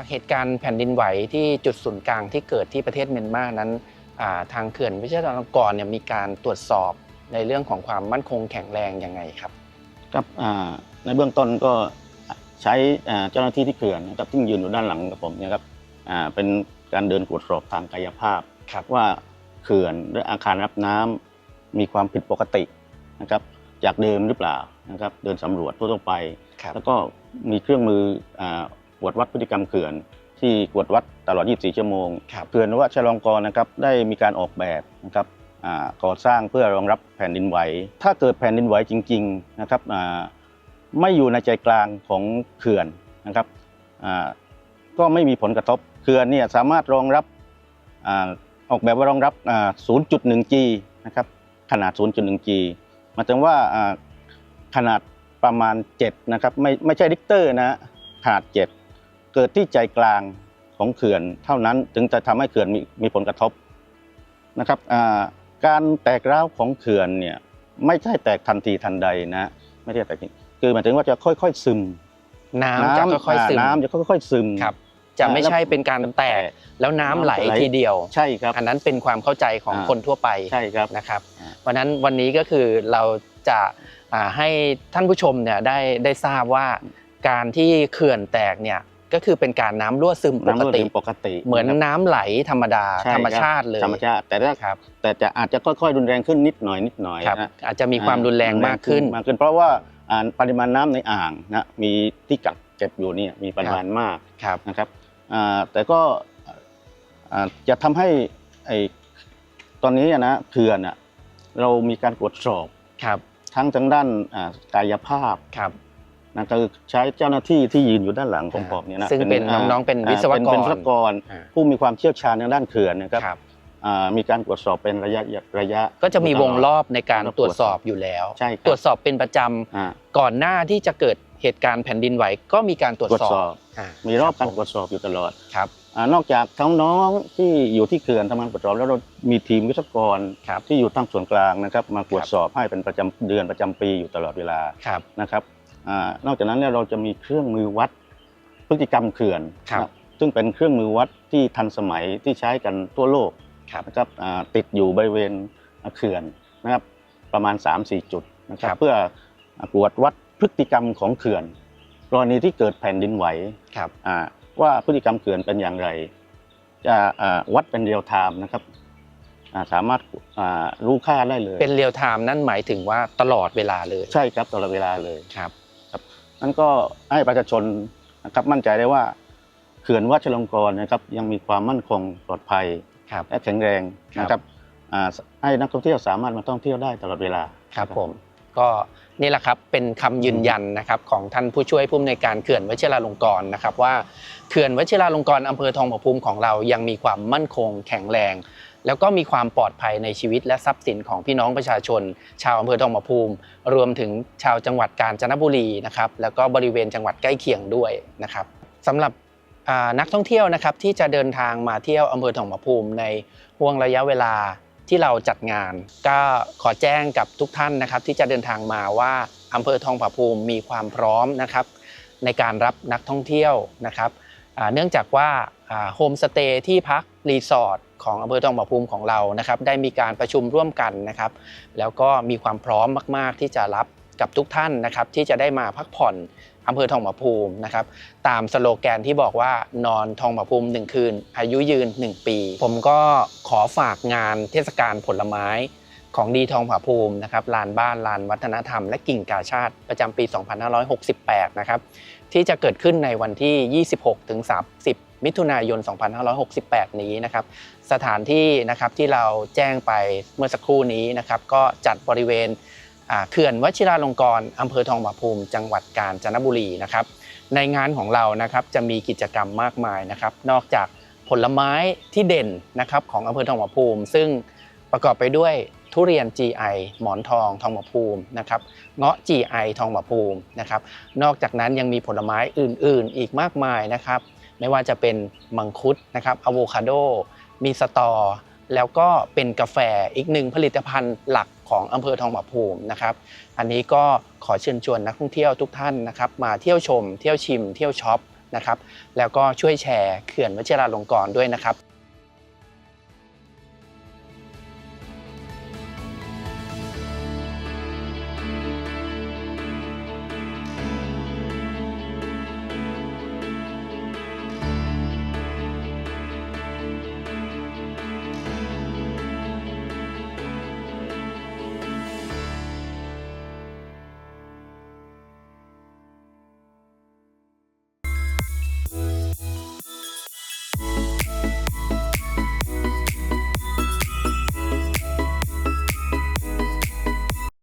จากเหตุการณ์แผ่นดินไหวที่จุดศูนย์กลางที่เกิดที่ประเทศเมียนมานั้นอ่าทางเขื่อนวิเชษฐาลงกรณ์เนี่ยมีการตรวจสอบในเรื่องของความมั่นคงแข็งแรงยังไงครับครับอ่าในเบื้องต้นก็ใช้อ่าเจ้าหน้าที่ที่เขื่อนนะครับที่ยืนอยู่ด้านหลังกับผมเนี่ยครับอ่าเป็นการเดินตรวจสอบทางกายภาพครับว่าเขื่อนหรืออาคารรับน้ำมีความผิดปกตินะครับจากเดิมหรือเปล่านะครับเดินสำรวจทั่วๆไปครับแล้วก็มีเครื่องมือ อ่าตรวจวัดพฤติกรรมเขื่อนที่ตรวจวัดตลอด 24 ชั่วโมงครับเขื่อนวัชรลงกรณ์นะครับได้มีการออกแบบนะครับอ่าก่อสร้างเพื่อรองรับแผ่นดินไหว ถ้าเกิดแผ่นดินไหวจริงๆนะครับอ่าไม่อยู่ในใจกลางของเขื่อนนะครับอ่าก็ไม่มีผลกระทบ เขื่อนเนี่ยสามารถรองรับอ่าออกแบบว่ารองรับอ่า 0.1G นะครับขนาด 0.1G หมายถึงว่าอ่าขนาดประมาณ 7 นะครับ ไม่ไม่ใช่ริกเตอร์นะขนาด 7 เกิดที่ใจกลางของเขื่อนเท่านั้นถึงจะทำให้เขื่อนมีมีผลกระทบนะครับอ่าการแตกร้าวของเขื่อนเนี่ยไม่ใช่แตกทันทีทันใดนะไม่ใช่แตกทีคือหมายถึงว่าจะค่อยๆซึม น้ำจะค่อยๆซึมน้ำจะค่อยๆซึมครับจะไม่ใช่เป็นการแตกแล้วน้ำไหลทีเดียวใช่ครับอันนั้นเป็นความเข้าใจของอ่าคนทั่วไปใช่ครับนะครับอ่าเพราะฉะนั้นวันนี้ก็คือเราจะอ่าให้ท่านผู้ชมเนี่ยได้ได้ทราบว่าการที่เขื่อนแตกเนี่ย ก็คือเป็นการน้ำรั่วซึมปน้ำกรั่วติซึมปกติ เหมือนนะครับน้ำไหลธรรมดาใช่ธรรมครับชาติเลยธรรมชาติแต่ถ้าครับแต่จะอาจจะค่อยๆรุนแรงขึ้นนิดหน่อยนิดหน่อยครับนะอาจจะมีความรุนแรงมากขึ้นมากขึ้น เพราะว่าอ่าปริมาณน้ำในอ่างนะมีที่กักเก็บอยู่เนี่ยมีปริมาณมากครับนะครับอ่าแต่ก็อ่าจะทำให้ไอ้ตอนนี้อะนะเขื่อนอะเรามีการตรวจสอบครับทั้งทางด้านอ่ากายภาพครับ นะคือใช้เจ้าหน้าที่ที่ยืนอยู่ด้านหลังของผมเนี่ยนะซึ่งเป็นน้องๆเป็นวิศวกรเป็นวิศวกรอ่าผู้มีความเชี่ยวชาญในด้านเขื่อนนะครับครับอ่ามีการตรวจสอบเป็นระยะระยะ ก็จะมีวงรอบในการแล้วตรวจสอบอยู่แล้วใช่ครับตรวจสอบเป็นประจำอ่าก่อนหน้าที่จะเกิดเหตุการณ์แผ่นดินไหวก็มีการตรวจตรวจสสออบบอ่ามีรอบการคตรวจสอบอยู่ตลอดครับอานอกจากทั้งน้องที่อยู่ที่เขื่อนทำงานตรวจสอบแล้วเรามีทีมวิศวกรครับที่อยู่ตั้งส่วนกลางนะครับ มาตรวจสอบให้เป็นประจำเดือนประจำปีอยู่ตลอดเวลาครับนะครับอา นอกจากนั้นเนี่ยเราจะมีเครื่องมือวัดพฤติกรรมเขื่อนครับนะซึ่งเป็นเครื่องมือวัดที่ทันสมัยที่ใช้กันทั่วโลกครับนะครับอ่าติดอยู่บริเวณเขื่อนนะครับประมาณ 3-4 จุดนะครัครับบเพื่อตรวจวัดพฤติกรรมของเขื่อนกรณีที่เกิดแผ่นดินไหวครับอ่าว่าพฤติกรรมเขื่อนเป็นอย่างไร จะอ่าวัดเป็นเรียลไทม์นะครับอ่าสามารถอ่ารู้ค่าได้เลย เป็นเรียลไทม์นั่นหมายถึงว่าตลอดเวลาเลย ใช่ครับตลอดเวลาเลยครับ นั่นก็ให้ประชาชนนะครับมั่นใจได้ว่าเขื่อนวัชรลงกรณ์นะครับยังมีความมั่นคงปลอดภัยครับ และแข็งแรงครับนะครับอ่าให้นักท่องเที่ยวสามารถมาท่องเที่ยวได้ตลอดเวลาครับผมก็นี่แหละครับเป็นคำยืนยันนะครับของท่านผู้ช่วยผู้อำนวยการเขื่อนวชิราลงกรณ์นะครับว่าเขื่อนวชิราลงกรณ์อำเภอทองผาภูมิของเรายังมีความมั่นคงแข็งแรง แล้วก็มีความปลอดภัยในชีวิตและทรัพย์สินของพี่น้องประชาชน ชาวอำเภอทองผาภูมิ รวมถึงชาวจังหวัดกาญจนบุรีนะครับแล้วก็บริเวณจังหวัดใกล้เคียงด้วยนะครับสำหรับนักท่องเที่ยวนะครับที่จะเดินทางมาเที่ยวอำเภอทองผาภูมิ ในห่วงระยะเวลาที่เราจัดงาน ก็ขอแจ้งกับทุกท่านนะครับ ที่จะเดินทางมาว่าอำเภอทองผาภูมิมีความพร้อมนะครับ ในการรับนักท่องเที่ยวนะครับเนื่องจากว่าโฮมสเตย์ที่พักรีสอร์ท ของอำเภอทองผาภูมิของเรานะครับ ได้มีการประชุมร่วมกันนะครับ แล้วก็มีความพร้อมมาก ๆ ที่จะรับกับทุกท่านนะครับ ที่จะได้มาพักผ่อนอำเภอทองผาภูมินะครับ ตามสโลแกนที่บอกว่านอนทองผาภูมิ 1 คืน อายุยืน 1 ปี ผมก็ขอฝากงานเทศกาลผลไม้ของดีทองผาภูมินะครับลานบ้านลานวัฒนธรรม และกิ่งกาชาติประจำปี 2568 นะครับที่จะเกิดขึ้นในวันที่ 26ถึง30 มิถุนายน 2568 นี้นะครับสถานที่นะครับที่เราแจ้งไปเมื่อสักครู่นี้นะครับก็จัดบริเวณเขื่อนวชิราลงกรณ์อำเภอทองผาภูมิ จังหวัดกาญจนบุรีนะครับในงานของเรานะครับจะมีกิจกรรมมากมายนะครับนอกจากผลไม้ที่เด่นนะครับของอำเภอทองผาภูมิ ซึ่งประกอบไปด้วยทุเรียน GI หมอนทองทองผาภูมินะครับเงาะ GI ทองผาภูมินะครับนอกจากนั้นยังมีผลไม้อื่น ๆ อีกมากมายนะครับ ไม่ว่าจะเป็นมังคุดนะครับอะโวคาโด มีสตอ แล้วก็เป็นกาแฟอีกหนึ่งผลิตภัณฑ์หลักของอำเภอทองผาภูมินะครับ อันนี้ก็ขอเชิญชวนนักท่องเที่ยวทุกท่านนะครับมาเที่ยวชม เที่ยวชิม เที่ยวช็อปนะครับ แล้วก็ช่วยแชร์เขื่อนวชิราลงกรณ์ด้วยนะครับ